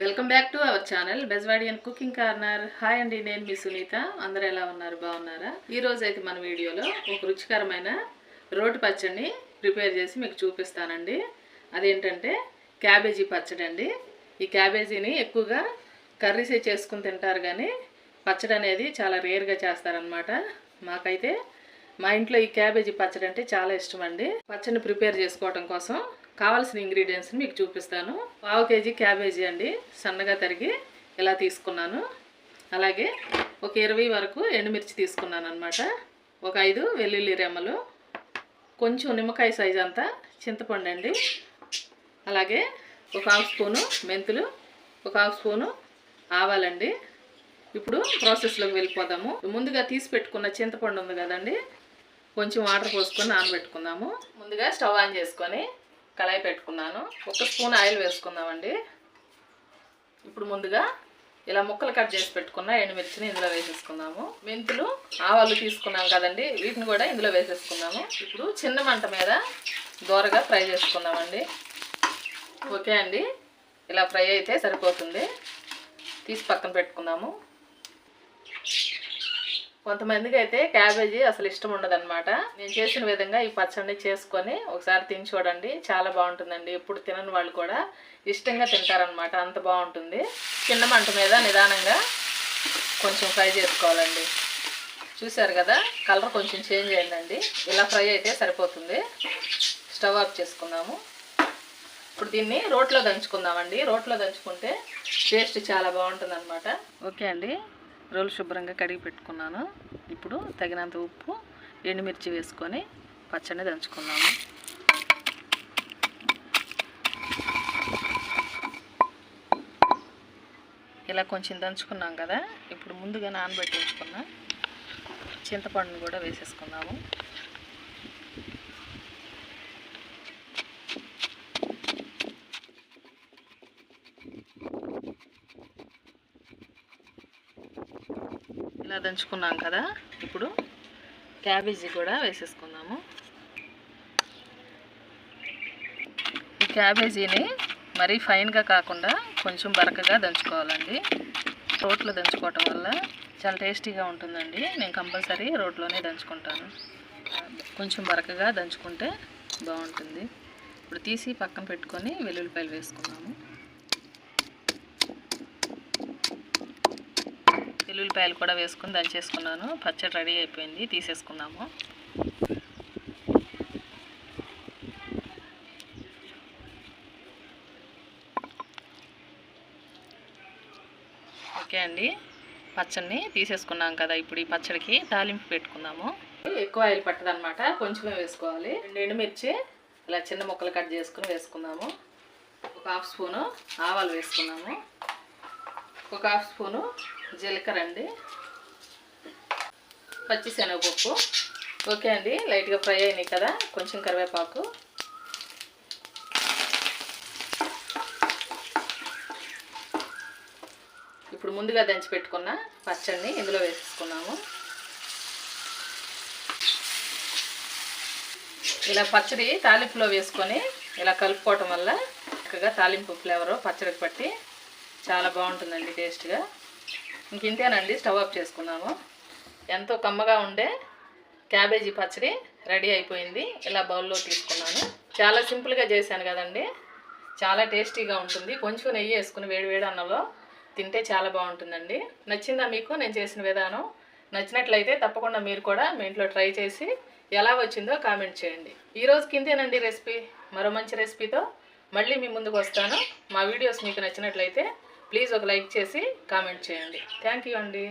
Welcome back to our channel Bezwadian cooking corner. Hi అండి నేను మీ సునీత. అందరూ ఎలా ఉన్నారు? బాగున్నారా? ఈరోజు అయితే మన వీడియోలో ఒక రుచికరమైన రోటి పచ్చడిని ప్రిపేర్ చేసి మీకు చూపిస్తానండి. అదేంటంటే క్యాబేజీ పచ్చడి అండి ఈ క్యాబేజీని ఎక్కువగా కర్రీసే చేసుకుని తింటారు కానీ పచ్చడి అనేది చాలా రేర్గా చేస్తారనమాట మాకైతే మా ఇంట్లో ఈ క్యాబేజీ పచ్చడి అంటే చాలా ఇష్టం అండి పచ్చడిని ప్రిపేర్ చేసుకోవడం కోసం కావాల్సిన ఇంగ్రీడియంట్స్ని మీకు చూపిస్తాను. పావు కేజీ క్యాబేజీ అండి సన్నగా తరిగి ఇలా తీసుకున్నాను. అలాగే ఒక ఇరవై వరకు ఎండుమిర్చి తీసుకున్నాను అనమాట ఒక ఐదు వెల్లుల్లి రెమ్మలు కొంచెం నిమ్మకాయ సైజ్ అంతా చింతపండు అండి. అలాగే ఒక హాఫ్ స్పూను మెంతులు ఒక హాఫ్ స్పూను ఆవాలండి. ఇప్పుడు ప్రాసెస్లోకి వెళ్ళిపోదాము. ముందుగా తీసి పెట్టుకున్న చింతపండు ఉంది కదండి కొంచెం వాటర్ పోసుకొని నానబెట్టుకుందాము. ముందుగా స్టవ్ ఆన్ చేసుకొని కళాయి పెట్టుకున్నాను. ఒక స్పూన్ ఆయిల్ వేసుకుందామండి. ఇప్పుడు ముందుగా ఇలా ముక్కలు కట్ చేసి పెట్టుకున్న ఎండుమిర్చిని ఇందులో వేసేసుకుందాము. మెంతులు ఆవాలు తీసుకున్నాం కదండి. వీటిని కూడా ఇందులో వేసేసుకుందాము. ఇప్పుడు చిన్న మంట మీద దోరగా ఫ్రై చేసుకుందామండి. ఓకే అండి. ఇలా ఫ్రై అయితే సరిపోతుంది. తీసి పక్కన పెట్టుకుందాము. కొంతమందికి అయితే క్యాబేజీ అసలు ఇష్టం ఉండదన్నమాట. నేను చేసిన విధంగా ఈ పచ్చడిని చేసుకొని ఒకసారి తిని చూడండి. చాలా బాగుంటుందండి. ఎప్పుడు తినని వాళ్ళు కూడా ఇష్టంగా తింటారనమాట అంత బాగుంటుంది. చిన్న మంట మీద నిదానంగా కొంచెం ఫ్రై చేసుకోవాలండి. చూసారు కదా? కలర్ కొంచెం చేంజ్ అయిందండి. ఇలా ఫ్రై అయితే సరిపోతుంది. స్టవ్ ఆఫ్ చేసుకుందాము. ఇప్పుడు దీన్ని రోట్లో దంచుకుందామండి. రోట్లో దంచుకుంటే టేస్ట్ చాలా బాగుంటుంది అనమాట ఓకే అండి. రోలు శుభ్రంగా కడిగి పెట్టుకున్నాను. ఇప్పుడు తగినంత ఉప్పు ఎండుమిర్చి వేసుకొని పచ్చడిని దంచుకున్నాము ఇలా కొంచెం దంచుకున్నాం కదా ఇప్పుడు ముందుగా నానబెట్టి చింతపండును చింతపండుని కూడా వేసేసుకున్నాము ఇలా దంచుకున్నాం కదా ఇప్పుడు క్యాబేజీ కూడా వేసేసుకుందాము. ఈ క్యాబేజీని మరీ ఫైన్గా కాకుండా కొంచెం బరకగా దంచుకోవాలండి. రోట్లో దంచుకోవటం వల్ల చాలా టేస్టీగా ఉంటుందండి. నేను కంపల్సరీ రోట్లోనే దంచుకుంటాను. కొంచెం బరకగా దంచుకుంటే బాగుంటుంది. ఇప్పుడు తీసి పక్కన పెట్టుకొని వెల్లుల్లిపాయలు వేసుకున్నాము ఉల్లిపాయలు కూడా వేసుకుని దంచేసుకున్నాను. పచ్చడి రెడీ అయిపోయింది. తీసేసుకుందాము. ఓకే అండి. పచ్చడిని తీసేసుకున్నాం కదా ఇప్పుడు ఈ పచ్చడికి తాలింపు పెట్టుకుందాము. ఎక్కువ ఆయిల్ పట్టదనమాట కొంచెమే వేసుకోవాలి. రెండు ఎండుమిర్చి ఇలా చిన్న ముక్కలు కట్ చేసుకుని వేసుకుందాము. ఒక హాఫ్ స్పూను ఆవాలు వేసుకున్నాము. ఒక హాఫ్ స్పూను జీలకర్ర అండి. పచ్చిశనగపప్పు ఓకే అండి లైట్గా ఫ్రై అయినాయి కదా కొంచెం కరివేపాకు. ఇప్పుడు ముందుగా దంచి పెట్టుకున్న పచ్చడిని ఇందులో వేసేసుకున్నాము. ఇలా పచ్చడి తాలింపులో వేసుకొని ఇలా కలుపుకోవటం వల్ల చక్కగా తాలింపు ఫ్లేవరు పచ్చడికి పట్టి చాలా బాగుంటుందండి టేస్ట్గా. ఇంక ఇంతేనండి స్టవ్ ఆఫ్ చేసుకున్నాము. ఎంతో కమ్మగా ఉండే క్యాబేజీ పచ్చడి రెడీ అయిపోయింది. ఇలా బౌల్లో తీసుకున్నాను. చాలా సింపుల్గా చేశాను కదండి. చాలా టేస్టీగా ఉంటుంది. కొంచెం నెయ్యి వేసుకుని వేడివేడి అన్నంలో తింటే చాలా బాగుంటుందండి. నచ్చిందా మీకు? నేను చేసిన విధానం. నచ్చినట్లయితే తప్పకుండా మీరు కూడా మీ ఇంట్లో ట్రై చేసి ఎలా వచ్చిందో కామెంట్ చేయండి. ఈరోజు కిందేనండి రెసిపీ. మరో మంచి రెసిపీతో మళ్ళీ మీ ముందుకు వస్తాను. మా వీడియోస్ మీకు నచ్చినట్లయితే ప్లీజ్ ఒక లైక్ చేసి కామెంట్ చేయండి. థ్యాంక్ యూ అండి.